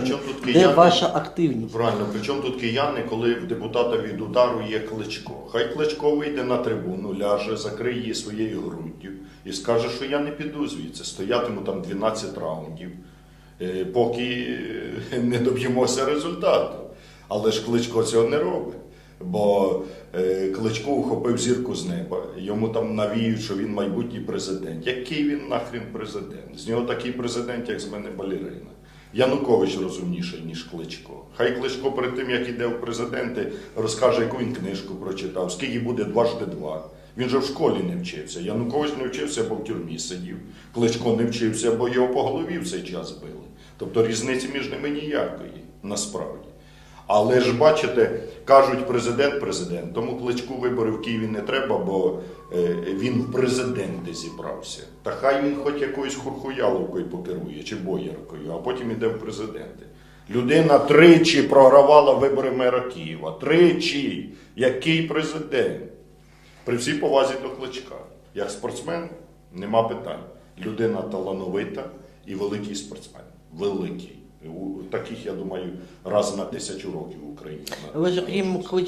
Причому тут Де кияни? ваша активність? Правильно, причому тут кияни, коли в депутата від удару є кличко. Хай кличко вийде на трибуну, ляже, закриє її своєю груддю і скаже, що я не піду звідси. Стоятиму там 12 раундів, е, поки е, не доб'ємося результату. Але ж кличко цього не робить. Бо е, Кличко ухопив зірку з неба, йому там навіють, що він майбутній президент. Який він нахрін президент? З нього такий президент, як з мене балерина. Янукович розумніший, ніж Кличко. Хай Кличко перед тим, як іде в президенти, розкаже, яку він книжку прочитав, скільки буде дважди два. Він же в школі не вчився. Янукович не вчився, бо в тюрмі сидів. Кличко не вчився, бо його по голові в цей час били. Тобто різниці між ними ніякої, насправді. Але ж бачите, кажуть президент, президент. Тому кличку вибори в Києві не треба, бо е, він в президенти зібрався. Та хай він хоч якоюсь хурхуяловкою покерує чи бояркою, а потім іде в президенти. Людина тричі програвала вибори мера Києва. Тричі. Який президент? При всій повазі до кличка. Як спортсмен нема питань. Людина талановита і великий спортсмен. Великий. Таких, я думаю, раз на тисячу років в Україні. Але ж окрім